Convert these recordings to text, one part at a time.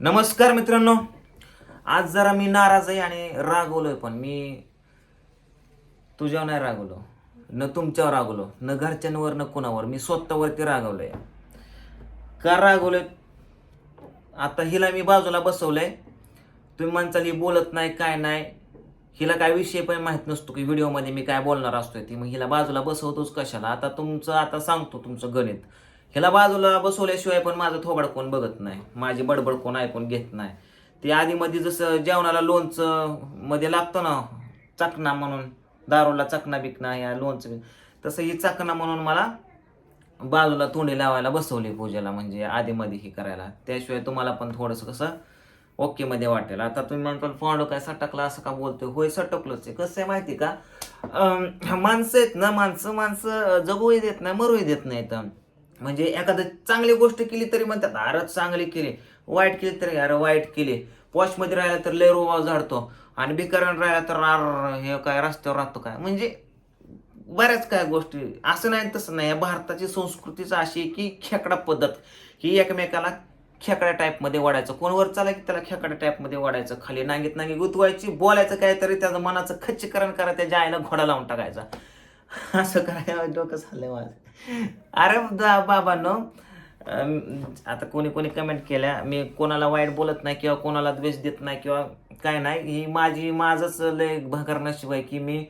नमस्कार मित्रांनो. आज जरा मी नाराज आहे आणि रागवलोय पण मी तुझ्यावर नाही रागवलो. न तुमच्यावर रागवलो न घरच्यांवर न कुणावर. मी स्वतःवरती रागवलोय. का रागवलोय? आता हिला मी बाजूला बसवलंय. तुम्ही म्हणचाल ही बोलत नाही काय नाही. हिला काय विषय पण माहीत नसतो की व्हिडिओमध्ये मी काय बोलणार असतोय ती. मग हिला बाजूला बसवतोच कशाला? आता तुमचं आता सांगतो तुमचं गणित. ह्याला बाजूला बसवल्याशिवाय पण माझं थोबाड कोण बघत नाही. माझी बडबड कोण ऐकून घेत नाही. ते आधीमध्ये जसं जेवणाला लोणचं मध्ये लागतं ना चकना म्हणून दारूला चकना बिकना या लोणचं तसं ही चकना म्हणून मला बाजूला तोंडी लावायला बसवली पूजेला म्हणजे आधीमध्ये हे करायला. त्याशिवाय तुम्हाला पण थोडंसं कसं ओके मध्ये वाटेल. आता तुम्ही म्हणतो फॉन्ड काय सटकला असं का बोलतोय? होय सटकलंच आहे. कसं आहे माहिती का? माणसं आहेत ना माणसं माणसं जगूही देत नाही मरूही देत नाहीत. म्हणजे एखादं चांगली गोष्ट केली तरी म्हणतात अरे चांगली केली. वाईट केली तरी अरे वाईट केली. पॉशमध्ये राहिला तर लय रोवा झाडतो. आणि बिकारण राहिला तर आर हे काय रस्त्यावर राहतो काय? म्हणजे बऱ्याच काय गोष्टी असं नाही तसं नाही. भारताची संस्कृतीच अशी आहे की खेकडा पद्धत. ही एकमेकाला खेकड्या टाईपमध्ये वाढायचं. कोण वर चाला की त्याला खेकड्या टाईपमध्ये वाढायचं. खाली नांगीत नांगी गुतवायची बोलायचं काहीतरी त्याचं मनाचं खच्चीकरण करा त्याच्या आईला घोडा लावून टाकायचा. असं करायला डोकं झालंय माझं. अरे बाबांनो आता कोणी कोणी कमेंट केल्या मी कोणाला वाईट बोलत नाही किंवा कोणाला द्वेष देत नाही किंवा काय नाही ही माझी माझंच लय भंगार नशीब आहे की मी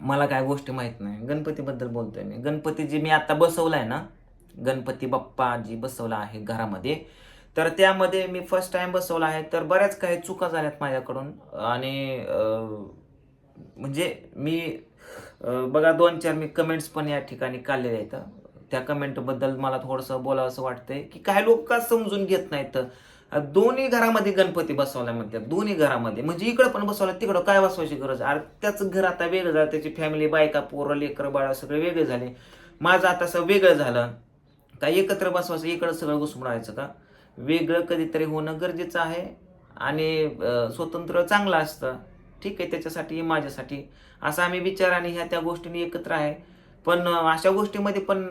मला काय गोष्टी माहीत नाही. गणपतीबद्दल बोलतोय मी. गणपती जी मी आता बसवलाय ना? गणपती बाप्पा जी बसवला आहे घरामध्ये. तर त्यामध्ये मी फर्स्ट टाइम बसवला आहे. तर बऱ्याच काही चुका झाल्यात माझ्याकडून. आणि म्हणजे मी बघा दोन चार मी कमेंट्स पण या ठिकाणी काढलेल्या आहेत. त्या कमेंटबद्दल मला थोडंसं बोलावं असं वाटतंय की काही लोक का समजून घेत नाहीत? दोन्ही घरामध्ये गणपती बसवला म्हणतात दोन्ही घरामध्ये. म्हणजे इकडं पण बसवला तिकडं काय बसवायची गरज? अरे त्याचं घर आता वेगळं झालं त्याची फॅमिली बायका पोरं लेकर बाळा सगळे वेगळे झाले. माझं आता असं वेगळं झालं. काय एकत्र बसवायचं इकडं सगळं घुसून राहायचं का? वेगळं कधीतरी होणं गरजेचं आहे आणि स्वतंत्र चांगलं असतं. ठीक आहे त्याच्यासाठी माझ्यासाठी. असा आम्ही विचार आणि ह्या त्या गोष्टींनी एकत्र आहे. पण अशा गोष्टीमध्ये पण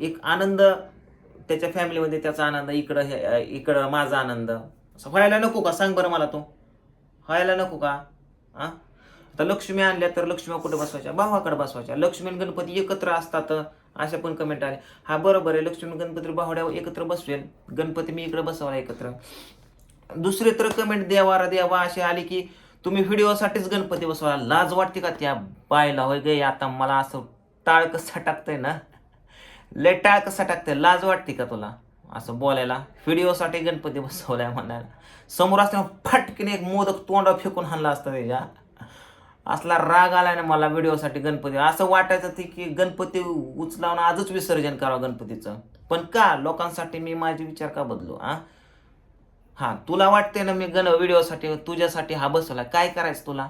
एक आनंद त्याच्या फॅमिलीमध्ये त्याचा आनंद इकडं हे इकडं माझा आनंद. असं व्हायला नको का? सांग बरं मला तो. व्हायला नको का? हां आता लक्ष्मी आणल्या तर लक्ष्मी कुठे बसवायच्या? भावाकडे बसवायच्या. लक्ष्मी आणि गणपती एकत्र असतात अशा पण कमेंट आले हा बरोबर आहे. लक्ष्मी गणपती बाहुड्यावर एकत्र बसवेल. गणपती मी इकडे बसवला एकत्र. दुसरे तर कमेंट देवा देवा असे आले की तुम्ही व्हिडिओसाठीच गणपती बसवा लाज वाटते का त्या बायला होय गे आता मला असं टाळ कसं टाकतंय ना. लय टाळ कसं टाकतंय लाज वाटते का तुला? असं बोलायला. व्हिडिओसाठी गणपती बसवलाय म्हणायला. समोर असताना फटकीने एक मोदक तोंडा फेकून हाणला असता त्याच्या असला राग आलाय ना मला व्हिडिओसाठी गणपती. असं वाटायचं ते की गणपती उचलावून आजच विसर्जन करावं गणपतीचं. पण का? लोकांसाठी मी माझे विचार का बदलू आ? हा तुला वाटते ना मी गण व्हिडिओसाठी तुझ्यासाठी हा बसवला. काय करायचं तुला?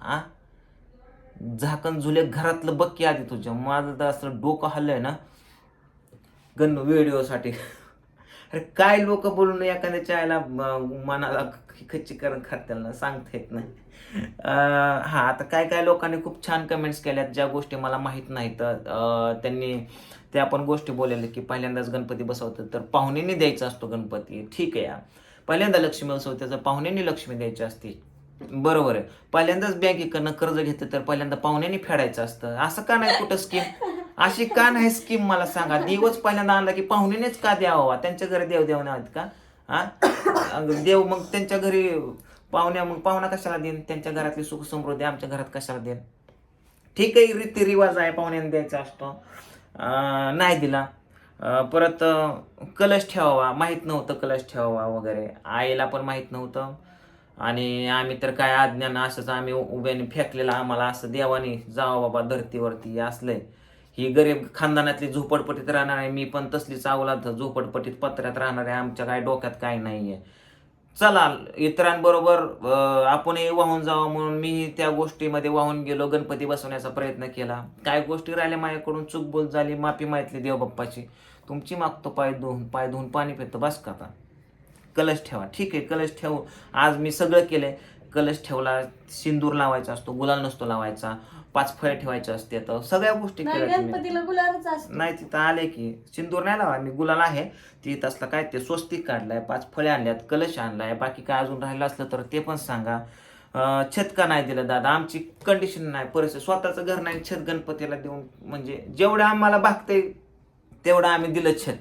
आ झाकण झुले घरातलं बक्की आधी तुझ्या माझं तर असं डोकं हल्लंय ना. गण व्हिडिओसाठी. अरे काय लोक बोलून एखाद्याच्या आईला मनाला मनाला खच्चीकरण करतील ना सांगता येत नाही. हां हा आता काय काय लोकांनी खूप छान कमेंट्स केल्यात ज्या गोष्टी मला माहीत नाहीत. त्यांनी त्या आपण गोष्टी बोललेल्या की पहिल्यांदाच गणपती बसवतात तर पाहुणेने द्यायचा असतो गणपती. ठीक आहे पहिल्यांदा लक्ष्मी असो त्याचं पाहुण्यांनी लक्ष्मी द्यायची असते. बरोबर आहे. पहिल्यांदाच बँकेकडनं कर्ज घेतलं तर पहिल्यांदा पाहुण्यांनी फेडायचं असतं. असं का नाही कुठं स्कीम अशी का नाही स्कीम मला सांगा? देवच पहिल्यांदा आणला की पाहुण्यानेच का द्यावा? त्यांच्या घरी देव देव नाहीत का? हा? देव मग त्यांच्या घरी पाहुण्या मग पाहुणा कशाला देईन? त्यांच्या घरातली सुख समृद्धी आमच्या घरात कशाला देईन? ठीक आहे रीतिरिवाज आहे पाहुण्यांनी द्यायचा असतो. नाही दिला. परत कलश ठेवावा माहीत नव्हतं कलश ठेवावा वगैरे. आईला पण माहीत नव्हतं. आणि आम्ही तर काय अज्ञान असंच आम्ही उभ्याने फेकलेलं आम्हाला असं देवाने जावं बाबा धरतीवरती असलंय. ही गरीब खानदानातली झोपडपट्टीत राहणार आहे मी पण तसलीच अवलाद झोपडपट्टीत पत्र्यात राहणार आहे आमच्या काय डोक्यात काय आहे चला इतरांबरोबर आपणही वाहून जावं म्हणून मीही त्या गोष्टीमध्ये वाहून गेलो गणपती बसवण्याचा प्रयत्न केला. काय गोष्टी राहिल्या माझ्याकडून? चूक बोल झाली माफी माहितली देवबाप्पाची. तुमची मागतो पाय धुवून पाय धुवून पाणी पितो बस का आता? कलश ठेवा. ठीक आहे कलश ठेवू आज मी सगळं केलंय. कलश ठेवला सिंदूर लावायचा असतो गुलाल नसतो लावायचा पाच फळे ठेवायचे असते तर सगळ्या गोष्टी नाही केल्या तुम्ही. गणपतीला गुलाबच असतो. नाही तिथं आले की सिंदूर नाही लावा मी गुलाल आहे. ती तसलं काय ते स्वस्तिक काढलाय पाच फळे आणल्यात कलश आणलाय बाकी काय अजून राहिलं असलं तर ते पण सांगा. अं, छत का नाही दिलं दादा? आमची कंडिशन नाही परिस्थिती स्वतःचं घर नाही छत गणपतीला देऊन म्हणजे जेवढं आम्हाला भागते तेवढं आम्ही दिलं छत.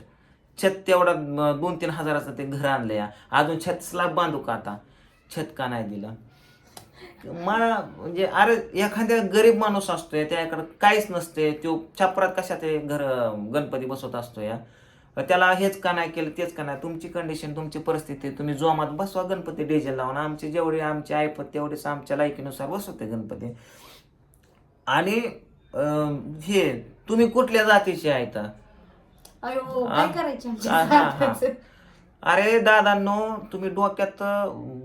छत तेवढा दोन तीन हजाराचं ते घर आणलं या अजून छत स्लॅब बांधू का आता? छत का नाही दिलं. मला म्हणजे अरे एखाद्या गरीब माणूस असतोय त्याकडे काहीच नसते तो छपरात कशा ते घर गणपती बसवत असतो या त्याला हेच का नाही केलं तेच का नाही? तुमची कंडिशन तुमची परिस्थिती तुम्ही जोमात बसवा गणपती डेजल लावून. आमचे जेवढे आमचे ऐपत तेवढेच आमच्या लायकीनुसार बसवते गणपती. आणि हे तुम्ही कुठल्या जातीचे आहेत अरे दादांनो तुम्ही डोक्यात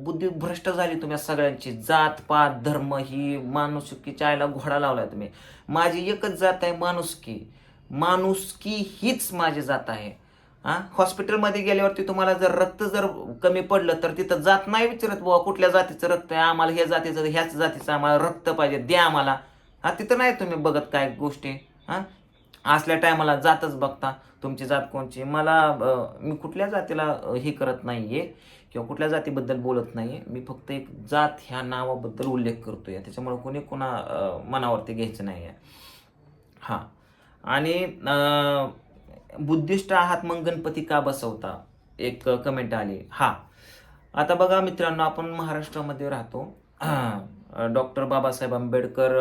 बुद्धी भ्रष्ट झाली तुम्ही सगळ्यांची. जात पात धर्म ही माणुसकीच्या आईला घोडा लावलाय तुम्ही. माझी एकच जात आहे माणुसकी. माणुसकी हीच माझी जात आहे. हां हॉस्पिटलमध्ये गेल्यावरती तुम्हाला जर रक्त जर कमी पडलं तर तिथं जात नाही विचारत बाबा कुठल्या जातीचं रक्त आहे? आम्हाला हे जातीचं ह्याच जातीचं आम्हाला रक्त पाहिजे द्या आम्हाला. हा तिथं नाही तुम्ही बघत काय गोष्टी. हां असल्या टायमाला जातच बघता तुमची जात कोणची. मला मी कुठल्या जातीला हे करत नाही आहे किंवा कुठल्या जातीबद्दल बोलत नाही आहे मी फक्त एक जात ह्या नावाबद्दल उल्लेख करतो आहे त्याच्यामुळे कोणी कोणा मनावरती घ्यायचं नाही आहे हां. आणि बुद्धिस्ट आहात मग गणपती का बसवता? एक कमेंट आली. हा. आता बघा मित्रांनो आपण महाराष्ट्रामध्ये राहतो. डॉक्टर बाबासाहेब आंबेडकर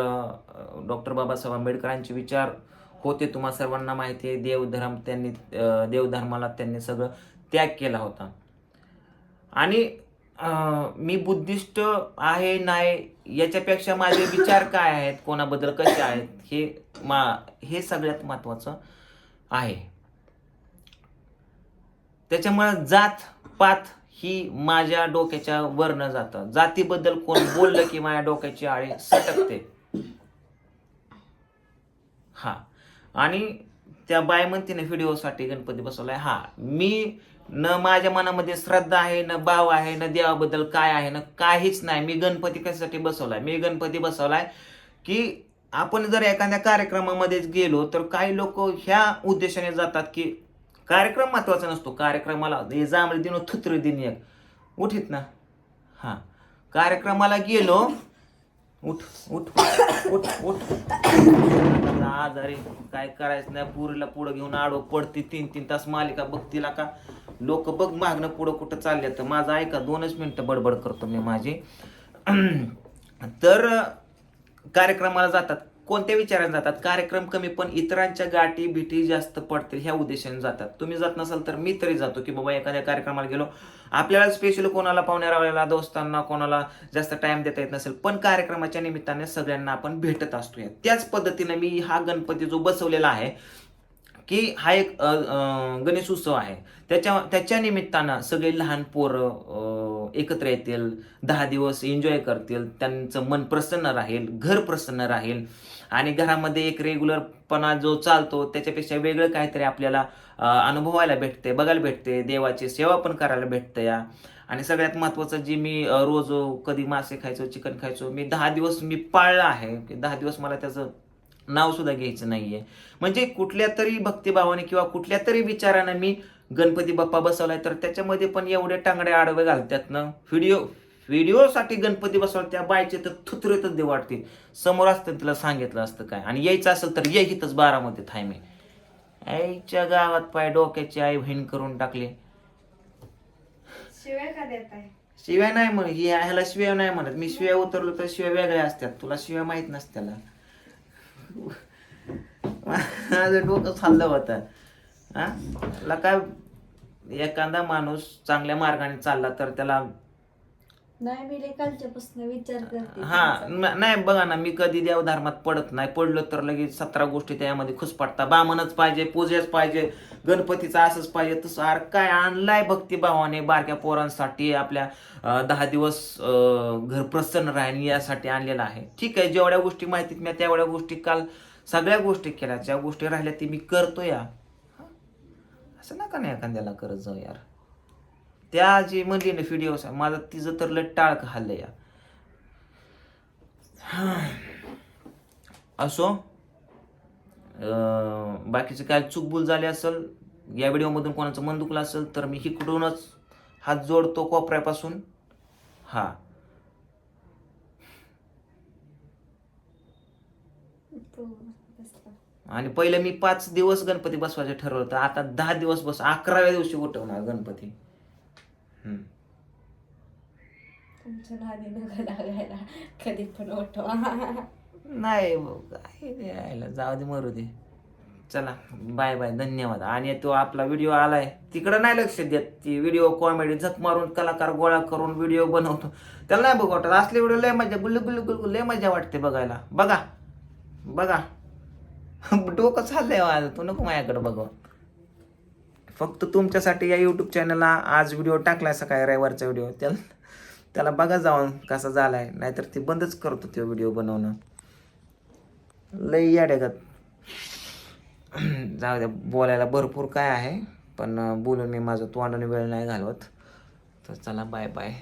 डॉक्टर बाबासाहेब आंबेडकरांचे विचार होते तुम्हा सर्वांना माहिती आहे. देवधर्म त्यांनी देवधर्माला त्यांनी सगळं त्याग केला होता. आणि मी बुद्धिस्ट आहे नाही याच्यापेक्षा माझे विचार काय आहेत? कोणाबद्दल कसे आहेत? हे मा हे सगळ्यात महत्त्वाचं आहे. त्याच्यामुळे जात पात ही माझ्या डोक्याच्या वर न जातं. जातीबद्दल कोण बोललं की माझ्या डोक्याची आळी सटकते? हा. आणि त्या बाय म्हणते ना व्हिडिओसाठी गणपती बसवलाय. हा मी न माझ्या मनामध्ये श्रद्धा आहे न भाव आहे न देवाबद्दल काय आहे ना काहीच नाही. मी गणपती कशासाठी बसवलाय? मी गणपती बसवलाय की आपण जर एखाद्या कार्यक्रमामध्येच गेलो तर काही लोक ह्या उद्देशाने जातात की कार्यक्रम महत्त्वाचा नसतो. कार्यक्रमाला हे जांभळे दिन थुत्र दिन एक. उठीत ना? हा. कार्यक्रमाला गेलो उठ उठ उठ उठ. आजारी काय करायचं नाही. पुरीला पुढं घेऊन आडो पडती तीन तीन तास मालिका बघतीला का? लोक बघ मागणं पुढं कुठं चालले तर माझं ऐका दोनच मिनिटं बडबड करतो मी माझी. तर कार्यक्रमाला जातात. कोणत्या विचाराने जातात? कार्यक्रम कमी पण इतरांच्या गाठी बिटी जास्त पडतील ह्या उद्देशाने जातात. तुम्ही जात नसाल तर मी तरी जातो की बाबा एखाद्या कार्यक्रमाला गेलो. आपल्याला स्पेशल कोणाला पाहुण्या रावल्याला दोस्तांना कोणाला जास्त टाइम देता येत नसेल पण कार्यक्रमाच्या निमित्ताने सगळ्यांना आपण भेटत असतो त्याच पद्धतीने मी हा गणपती जो बसवलेला आहे की हा एक गणेश उत्सव आहे. त्याच्या त्याच्या निमित्तानं सगळे लहान पोरं एकत्र येतील दहा दिवस एन्जॉय करतील त्यांचं मन प्रसन्न राहील घर प्रसन्न राहील. आणि घरामध्ये एक रेग्युलरपणा जो चालतो त्याच्यापेक्षा वेगळं काहीतरी आपल्याला अनुभवायला भेटते बघायला भेटते देवाची सेवा पण करायला भेटते या. आणि सगळ्यात महत्त्वाचं जे मी रोज कधी मासे खायचो चिकन खायचो मी दहा दिवस मी पाळलं आहे. की दहा दिवस मला त्याचं नाव सुद्धा घ्यायचं नाहीये. म्हणजे कुठल्या तरी भक्तिभावाने किंवा कुठल्या तरी विचारानं मी गणपती बाप्पा बसवलाय तर त्याच्यामध्ये पण एवढे टांगडे आडवे घालतात ना. व्हिडिओ व्हिडिओसाठी गणपती बसवला त्या बायचे तर थुतरेतच दे वाटते समोर असतं तिला सांगितलं असतं काय. आणि यायचं असेल तर ये इथंच बारामध्ये थाय मी. आईच्या गावात पाय डोक्याची आई बहीण करून टाकली. शिवाय का देत आहे? शिव्या नाही म्हण ही ह्याला शिव्या नाही म्हणत. मी शिव्या उतरलो तर शिव्या वेगळ्या असतात. तुला शिव्या माहीत नसत्याला. माझं डोकं चाललं होतं. हां? काय एखादा माणूस चांगल्या मार्गाने चालला तर त्याला नाही मी लय कालच्यापासून विचार करते हा नाही बघा ना मी कधी देवधर्मात पडत नाही. पडलो तर लगेच सतरा गोष्टी त्यामध्ये खुसपडता बामनच पाहिजे पूजेच पाहिजे गणपतीचं असंच पाहिजे तसं. अरे काय आणलाय भक्तिभावाने बारक्या पोरांसाठी आपल्या अं, दहा दिवस अं, घर प्रसन्न राहील यासाठी आणलेलं आहे. ठीक आहे जेवढ्या गोष्टी माहितीत मी तेवढ्या गोष्टी काल सगळ्या गोष्टी केल्या. ज्या गोष्टी राहिल्या ती मी करतो या हा? असं नका नाही एखाद्याला करत जाऊ यार. त्या जे म्हणली ना व्हिडिओ माझं तिचं तर लय टाळ हल्लं या. असो बाकीचं बाकीचे काय चुकबुल झाली असेल या व्हिडिओमधून कोणाचं मन दुखलं असेल तर मी इकडूनच हात जोडतो कोपऱ्यापासून. हा. आणि पहिले मी पाच दिवस गणपती बसवायचे ठरवलं होतं आता दहा दिवस बस अकराव्या दिवशी उठवणार गणपती. तुमच्या नादी नका लागायला कधी पण उठवा नाही भाऊ, काय ते यायला. जाऊ दे मरू दे. चला बाय बाय. धन्यवाद. आणि तो आपला व्हिडिओ आलाय. तिकडं नाही लक्ष देत. ती व्हिडिओ कॉमेडी झक मारून कलाकार गोळा करून व्हिडिओ बनवतो. त्याला नाही बघ वाटत. असले व्हिडिओ लय मजा गुल्लू गुल्लू गुल्लू लय मजा वाटते बघायला. बघा. बघा. डोकं चाललंय माझं. तू नको माझ्याकडे बघ. फक्त तुमच्यासाठी या यूट्यूब चॅनलला आज व्हिडिओ टाकलाय सकाळी रविवारचा व्हिडिओ त्याला त्याला बघा जाऊन कसा झालाय. नाहीतर ते बंदच करतो तो व्हिडिओ बनवणं. लई याड्यागत जाऊ द्या बोलायला भरपूर काय आहे. पण बोलून मी माझं तोंडाने वेळ नाही घालवत. तर चला बाय बाय